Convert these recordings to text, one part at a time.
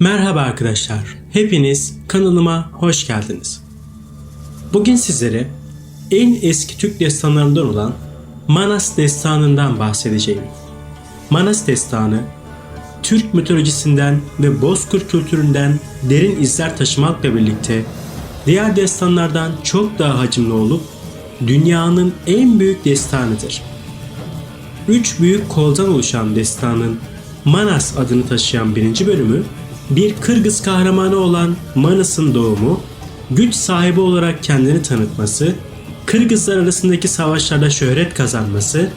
Merhaba arkadaşlar. Hepiniz kanalıma hoş geldiniz. Bugün sizlere en eski Türk destanlarından olan Manas Destanı'ndan bahsedeceğim. Manas Destanı, Türk mitolojisinden ve Bozkır kültüründen derin izler taşımakla birlikte diğer destanlardan çok daha hacimli olup dünyanın en büyük destanıdır. Üç büyük koldan oluşan destanın Manas adını taşıyan birinci bölümü bir Kırgız kahramanı olan Manas'ın doğumu, güç sahibi olarak kendini tanıtması, Kırgızlar arasındaki savaşlarda şöhret kazanması,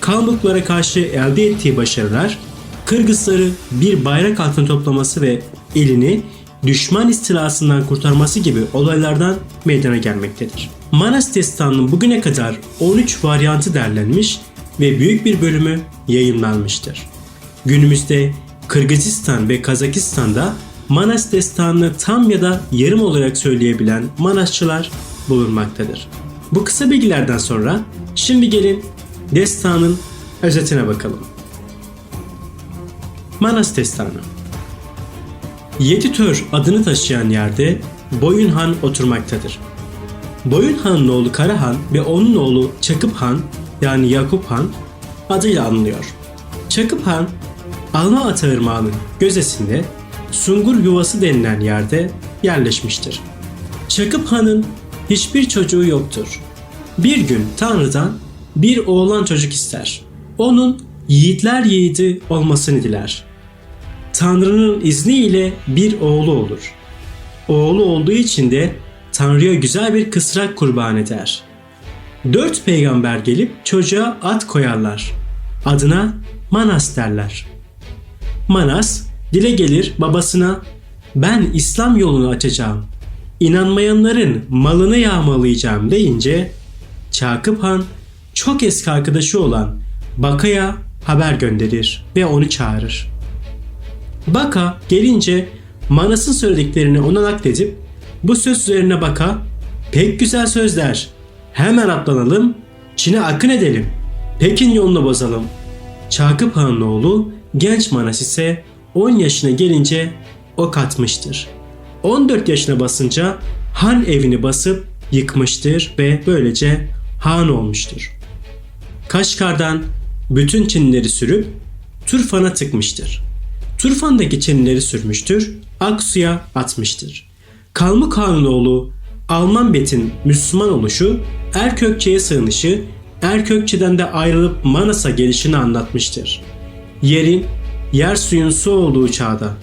Kalmuklara karşı elde ettiği başarılar, Kırgızları bir bayrak altına toplaması ve elini düşman istilasından kurtarması gibi olaylardan meydana gelmektedir. Manas destanının bugüne kadar 13 varyantı derlenmiş ve büyük bir bölümü yayınlanmıştır. Günümüzde Kırgızistan ve Kazakistan'da Manas destanını tam ya da yarım olarak söyleyebilen Manasçılar bulunmaktadır. Bu kısa bilgilerden sonra şimdi gelin destanın özetine bakalım. Manas Destanı Yedi Tör adını taşıyan yerde Boyun Han oturmaktadır. Boyun Han'ın oğlu Karahan ve onun oğlu Çakıp Han yani Yakup Han adıyla anılıyor. Çakıp Han Alma Atağırmağı'nın gözesinde Sungur Yuvası denilen yerde yerleşmiştir. Çakıp Han'ın hiçbir çocuğu yoktur. Bir gün Tanrı'dan bir oğlan çocuk ister. Onun yiğitler yiğidi olmasını diler. Tanrı'nın izniyle bir oğlu olur. Oğlu olduğu için de Tanrı'ya güzel bir kısrak kurban eder. Dört peygamber gelip çocuğa at koyarlar. Adına Manas derler. Manas dile gelir babasına ben İslam yolunu açacağım. İnanmayanların malını yağmalayacağım deyince Çakıp Han çok eski arkadaşı olan Baka'ya haber gönderir ve onu çağırır. Baka gelince Manas'ın söylediklerini ona nakledip bu söz üzerine Baka pek güzel sözler hemen atlanalım Çin'e akın edelim Pekin yolunu bozalım. Çakıp Han'ın oğlu genç Manas ise 10 yaşına gelince ok atmıştır. 14 yaşına basınca Han evini basıp yıkmıştır ve böylece Han olmuştur. Kaşgar'dan bütün Çinlileri sürüp Turfan'a tıkmıştır. Turfan'daki Çinlileri sürmüştür, Aksu'ya atmıştır. Kalmık Han'ın oğlu Alman Bet'in Müslüman oluşu, Erkökçe'ye sığınışı, Erkökçe'den de ayrılıp Manas'a gelişini anlatmıştır. Yerin, yer suyun su olduğu çağda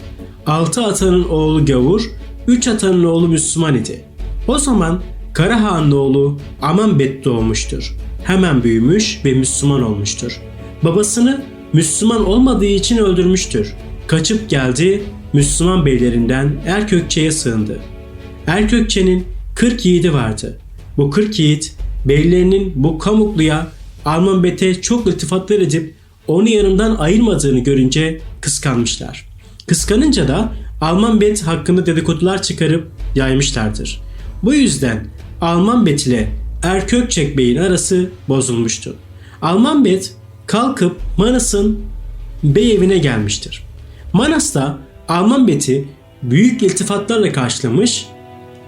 altı atanın oğlu Gavur, üç atanın oğlu Müslüman idi. O zaman Karahan'ın oğlu Amanbet doğmuştur. Hemen büyümüş ve Müslüman olmuştur. Babasını Müslüman olmadığı için öldürmüştür. Kaçıp geldi, Müslüman beylerinden Erkökçe'ye sığındı. Erkökçe'nin 40 yiğidi vardı. Bu 40 yiğit beylerinin bu Kamuklu'ya Almanbet'e çok iltifatlar edip onu yanından ayırmadığını görünce kıskanmışlar. Kıskanınca da Alman Bet hakkında dedikodular çıkarıp yaymışlardır. Bu yüzden Alman Bet ile Erkökçek Bey'in arası bozulmuştu. Alman Bet kalkıp Manas'ın bey evine gelmiştir. Manas da Alman Bet'i büyük iltifatlarla karşılamış,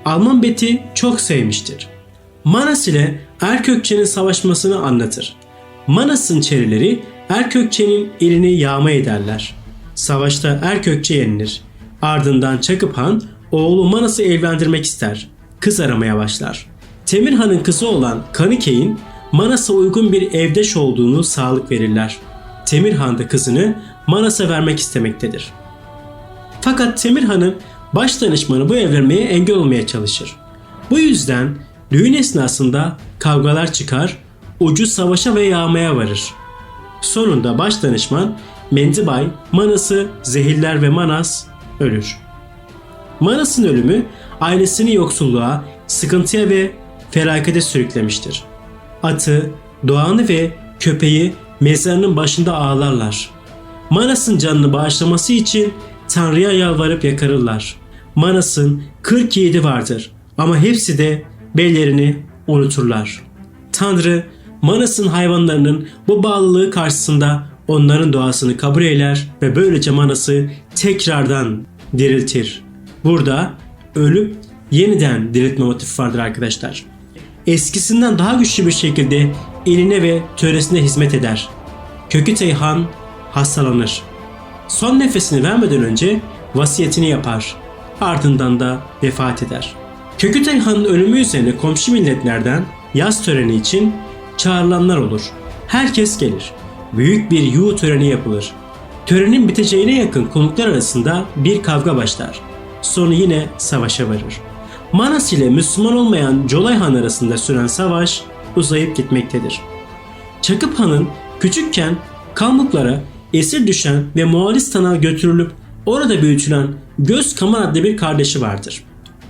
Alman Bet'i çok sevmiştir. Manas ile Erkökçe'nin savaşmasını anlatır. Manas'ın çerileri Erkökçe'nin elini yağma ederler. Savaşta Erkökçe yenilir. Ardından Çakıp Han oğlu Manas'ı evlendirmek ister. Kız aramaya başlar. Temir Han'ın kızı olan Kanike'in Manas'a uygun bir evdeş olduğunu sağlık verirler. Temir Han da kızını Manas'a vermek istemektedir. Fakat Temir Han'ın baş danışmanı bu evlenmeye engel olmaya çalışır. Bu yüzden düğün esnasında kavgalar çıkar, ucu savaşa ve yağmaya varır. Sonunda baş danışman Mendibay Manas'ı zehirler ve Manas ölür. Manas'ın ölümü ailesini yoksulluğa, sıkıntıya ve felakete sürüklemiştir. Atı, doğanı ve köpeği mezarının başında ağlarlar. Manas'ın canını bağışlaması için Tanrı'ya yalvarıp yakarırlar. Manas'ın 47 vardır ama hepsi de bellerini unuturlar. Tanrı Manas'ın hayvanlarının bu bağlılığı karşısında onların doğasını kabul eder ve böylece Manas'ı tekrardan diriltir. Burada ölüp yeniden diriltme motifi vardır arkadaşlar. Eskisinden daha güçlü bir şekilde iline ve töresine hizmet eder. Kökütey Han hastalanır. Son nefesini vermeden önce vasiyetini yapar. Ardından da vefat eder. Kökütey Han'ın ölümü üzerine komşu milletlerden yaz töreni için çağrılanlar olur. Herkes gelir. Büyük bir yu töreni yapılır. Törenin biteceğine yakın konuklar arasında bir kavga başlar. Sonu yine savaşa varır. Manas ile Müslüman olmayan Colay Han arasında süren savaş uzayıp gitmektedir. Çakıp Han'ın küçükken Kalmuklara esir düşen ve Moğolistan'a götürülüp orada büyütülen Göz Kaman adlı bir kardeşi vardır.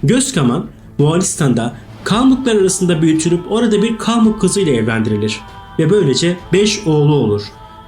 Göz Kaman Moğolistan'da Kalmuklar arasında büyütülüp orada bir Kalmuk kızıyla evlendirilir ve böylece 5 oğlu olur.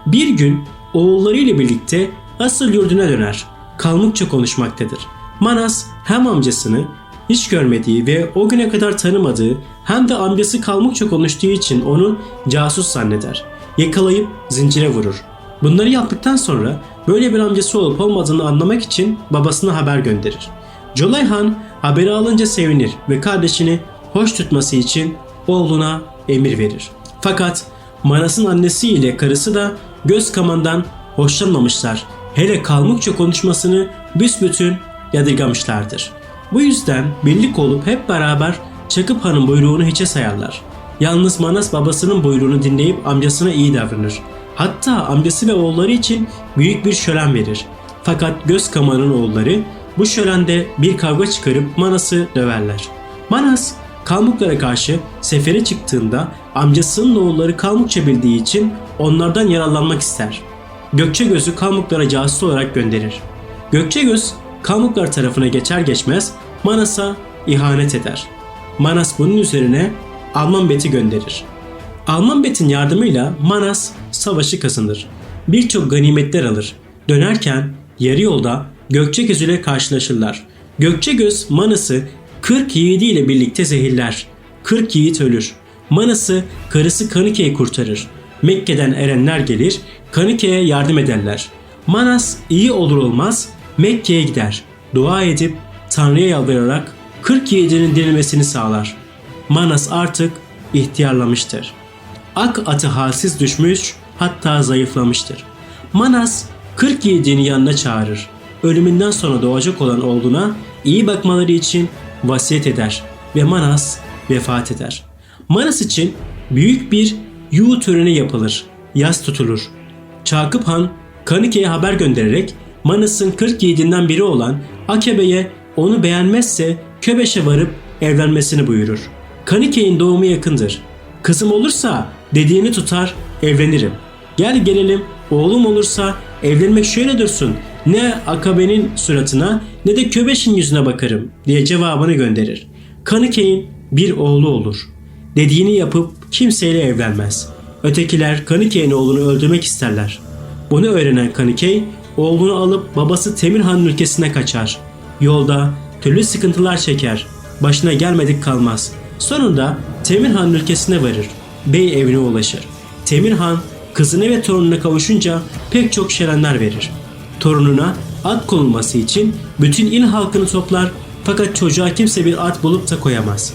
Bir gün oğullarıyla birlikte asıl yurduna döner. Kalmukça konuşmaktadır. Manas hem amcasını hiç görmediği ve o güne kadar tanımadığı hem de amcası Kalmukça konuştuğu için onu casus zanneder. Yakalayıp zincire vurur. Bunları yaptıktan sonra böyle bir amcası olup olmadığını anlamak için babasına haber gönderir. Jolay Han haberi alınca sevinir ve kardeşini hoş tutması için oğluna emir verir. Fakat Manas'ın annesi ile karısı da göz kamandan hoşlanmamışlar. Hele Kalmukça konuşmasını büsbütün yadırgamışlardır. Bu yüzden birlik olup hep beraber Çakıp Han'ın buyruğunu hiçe sayarlar. Yalnız Manas babasının buyruğunu dinleyip amcasına iyi davranır. Hatta amcası ve oğulları için büyük bir şölen verir. Fakat Göz Kaman'ın oğulları bu şölende bir kavga çıkarıp Manas'ı döverler. Manas Kalmuklara karşı sefere çıktığında amcasının oğulları Kalmukça bildiği için onlardan yararlanmak ister. Gökçegöz'ü Kalmuklara casus olarak gönderir. Gökçegöz Kalmuklar tarafına geçer geçmez Manas'a ihanet eder. Manas bunun üzerine Alman Bet'i gönderir. Alman Bet'in yardımıyla Manas savaşı kazanır. Birçok ganimetler alır. Dönerken yarı yolda Gökçegöz ile karşılaşırlar. Gökçegöz Manas'ı 40 yiğidi ile birlikte zehirler. 40 yiğit ölür. Manas'ı karısı Kanike'yi kurtarır. Mekke'den erenler gelir, Kanike'ye yardım ederler. Manas iyi olur olmaz Mekke'ye gider. Dua edip Tanrı'ya yalvararak 40 yiğidinin dirilmesini sağlar. Manas artık ihtiyarlamıştır. Ak atı halsiz düşmüş hatta zayıflamıştır. Manas 40 yiğidini yanına çağırır. Ölümünden sonra doğacak olan oğluna iyi bakmaları için vasiyet eder ve Manas vefat eder. Manas için büyük bir yu töreni yapılır. Yaz tutulur. Çakıp Han Kanike'ye haber göndererek Manas'ın 40 yiğidinden biri olan Akebe'ye onu beğenmezse Köbeş'e varıp evlenmesini buyurur. Kanike'nin doğumu yakındır. Kızım olursa dediğini tutar evlenirim. Gel gelelim oğlum olursa evlenmek şöyle dursun. Ne Akabe'nin suratına ne de Köbeş'in yüzüne bakarım diye cevabını gönderir. Kanike'nin bir oğlu olur. Dediğini yapıp kimseyle evlenmez. Ötekiler Kanike'nin oğlunu öldürmek isterler. Bunu öğrenen Kanikey oğlunu alıp babası Temirhan'ın ülkesine kaçar. Yolda türlü sıkıntılar çeker. Başına gelmedik kalmaz. Sonunda Temirhan ülkesine varır. Bey evine ulaşır. Temirhan kızına ve torununa kavuşunca pek çok şerenler verir. Torununa at konulması için bütün il halkını toplar fakat çocuğa kimse bir at bulup da koyamaz.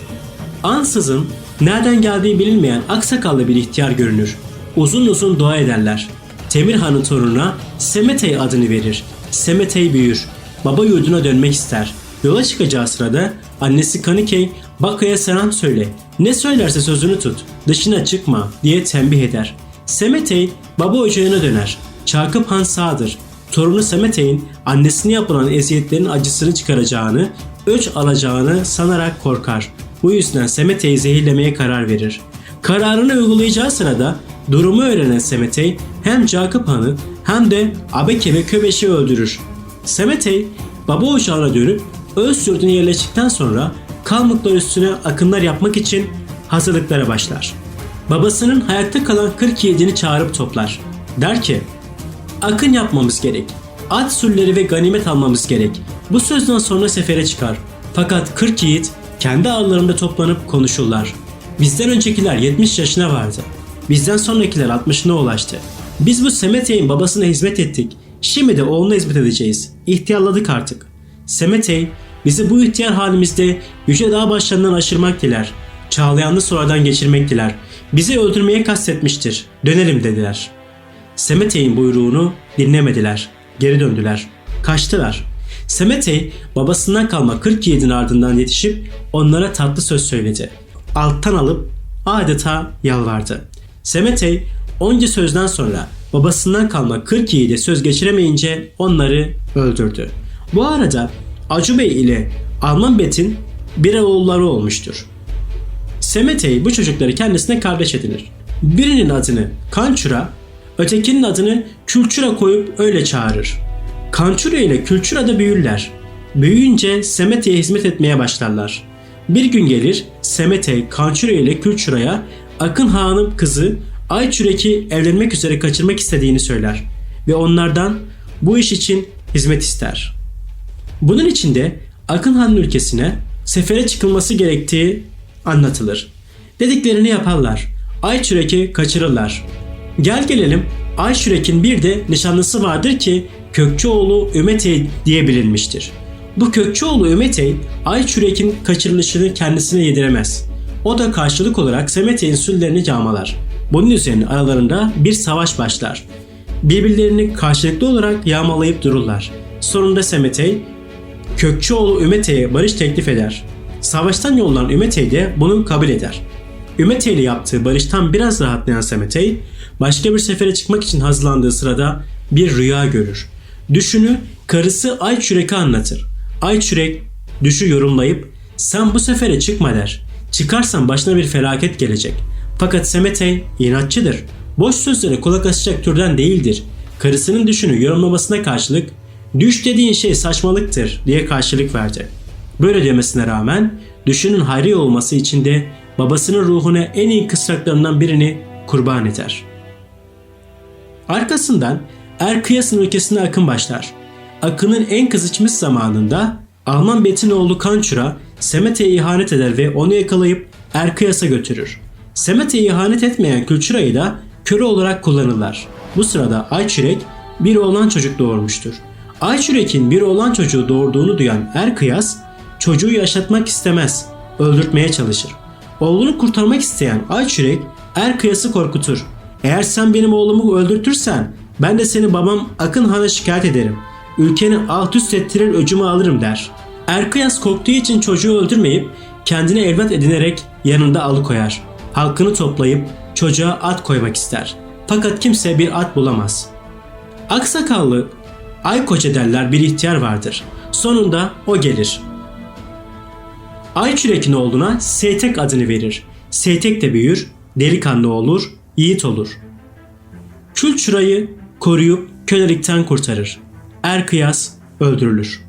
Ansızın nereden geldiği bilinmeyen aksakallı bir ihtiyar görünür. Uzun uzun dua ederler. Temirhan'ın torununa Semetey adını verir. Semetey büyür. Baba yurduna dönmek ister. Yola çıkacağı sırada annesi Kanikey Baka'ya selam söyle. Ne söylerse sözünü tut. Dışına çıkma diye tembih eder. Semetey baba ocağına döner. Çakıp Han sağdır. Torunu Semetey'in annesine yapılan eziyetlerin acısını çıkaracağını, öç alacağını sanarak korkar. Bu yüzden Semetey'i zehirlemeye karar verir. Kararını uygulayacağı sırada durumu öğrenen Semetey hem Cakıp Han'ı hem de Abeke ve Köbeş'i öldürür. Semetey baba ocağına dönüp öz yurduna yerleştikten sonra Kalmuklar üstüne akınlar yapmak için hazırlıklara başlar. Babasının hayatta kalan 47'ni çağırıp toplar. Der ki, akın yapmamız gerek. At sürüleri ve ganimet almamız gerek. Bu sözden sonra sefere çıkar. Fakat 40 yiğit kendi ağlarında toplanıp konuşurlar. Bizden öncekiler 70 yaşına vardı. Bizden sonrakiler 60'ına ulaştı. Biz bu Semetey'in babasına hizmet ettik. Şimdi de oğluna hizmet edeceğiz. İhtiyarladık artık. Semetey bizi bu ihtiyar halimizde yüce dağ başlarından aşırmak diler. Çağlayanlı sonradan geçirmek diler. Bizi öldürmeye kastetmiştir. Dönelim dediler. Semetey'in buyruğunu dinlemediler. Geri döndüler. Kaçtılar. Semetey babasından kalma 40 yiğidin ardından yetişip onlara tatlı söz söyledi. Alttan alıp adeta yalvardı. Semetey onca sözden sonra babasından kalma 40 yiğide söz geçiremeyince onları öldürdü. Bu arada Acı Bey ile Alman Bet'in bir oğulları olmuştur. Semetey bu çocukları kendisine kardeş edinir. Birinin adını Kançura, ötekinin adını Külçura koyup öyle çağırır. Kançura ile Külçura da büyürler. Büyüyünce Semetey'e hizmet etmeye başlarlar. Bir gün gelir Semetey Kançura ile Külçura'ya Akın Han'ın kızı Ayçürek'i evlenmek üzere kaçırmak istediğini söyler ve onlardan bu iş için hizmet ister. Bunun içinde Akın Han'ın ülkesine sefere çıkılması gerektiği anlatılır. Dediklerini yaparlar. Ayçürek'i kaçırırlar. Gel gelelim Ayçürek'in bir de nişanlısı vardır ki Kökçeoğlu Ümetey diye bilinmiştir. Bu Kökçeoğlu Ümetey Ayçürek'in kaçırılışını kendisine yediremez. O da karşılık olarak Semetey'in süllerini yağmalar. Bunun üzerine aralarında bir savaş başlar. Birbirlerini karşılıklı olarak yağmalayıp dururlar. Sonunda Semetey Kökçeoğlu Ümetey'e barış teklif eder. Savaştan yollanan Ümetey de bunu kabul eder. Ümetey ile yaptığı barıştan biraz rahatlayan Semetey, başka bir sefere çıkmak için hazırlandığı sırada bir rüya görür. Düşünü karısı Ayçürek'e anlatır. Ayçürek düşü yorumlayıp sen bu sefere çıkma der. Çıkarsan başına bir felaket gelecek. Fakat Semetey inatçıdır. Boş sözlere kulak asacak türden değildir. Karısının düşünü yorumlamasına karşılık düş dediğin şey saçmalıktır diye karşılık verdi. Böyle demesine rağmen düşünün hayri olması için de babasının ruhuna en iyi kısraklarından birini kurban eder. Arkasından Erkıyas'ın ülkesine akın başlar. Akın'ın en kızışmış zamanında Alman Betin oğlu Kançura Semet'e ihanet eder ve onu yakalayıp Erkıyas'a götürür. Semet'e ihanet etmeyen Külçura'yı da köle olarak kullanırlar. Bu sırada Ayçürek bir oğlan çocuk doğurmuştur. Ayçürek'in bir oğlan çocuğu doğurduğunu duyan Erkıyas çocuğu yaşatmak istemez, öldürtmeye çalışır. Oğlunu kurtarmak isteyen Ayçürek Erkıyas'ı korkutur. Eğer sen benim oğlumu öldürtürsen ben de seni babam Akın Han'a şikayet ederim. Ülkeni alt üst ettirir öcümü alırım der. Erkıyas korktuğu için çocuğu öldürmeyip kendine evlat edinerek yanında alıkoyar. Halkını toplayıp çocuğa at koymak ister. Fakat kimse bir at bulamaz. Aksakallı Aykoç ederler bir ihtiyar vardır. Sonunda o gelir. Ayçürek'in oğluna Seytek adını verir. Seytek de büyür, delikanlı olur, yiğit olur. Külçura'yı koruyup kölelikten kurtarır. Erkıyas öldürülür.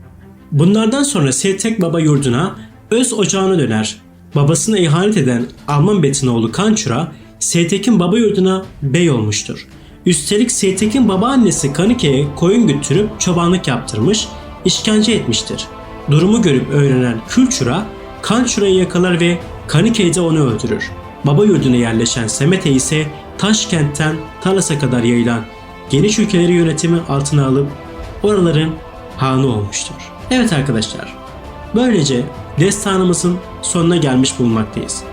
Bunlardan sonra Seytek baba yurduna öz ocağına döner. Babasına ihanet eden Alman Betinoğlu Kançura, Seytek'in baba yurduna bey olmuştur. Üstelik Seytek'in babaannesi Kanike'ye koyun götürüp çobanlık yaptırmış, işkence etmiştir. Durumu görüp öğrenen Külçura, Kançura'yı yakalar ve Kanike'de onu öldürür. Baba yurduna yerleşen Semete ise Taşkent'ten Talas'a kadar yayılan geniş ülkeleri yönetimi altına alıp oraların hanı olmuştur. Evet arkadaşlar, böylece destanımızın sonuna gelmiş bulunmaktayız.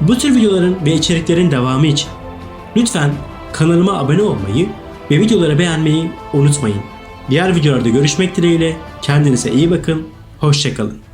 Bu tür videoların ve içeriklerin devamı için lütfen kanalıma abone olmayı ve videoları beğenmeyi unutmayın. Diğer videolarda görüşmek dileğiyle kendinize iyi bakın, hoşçakalın.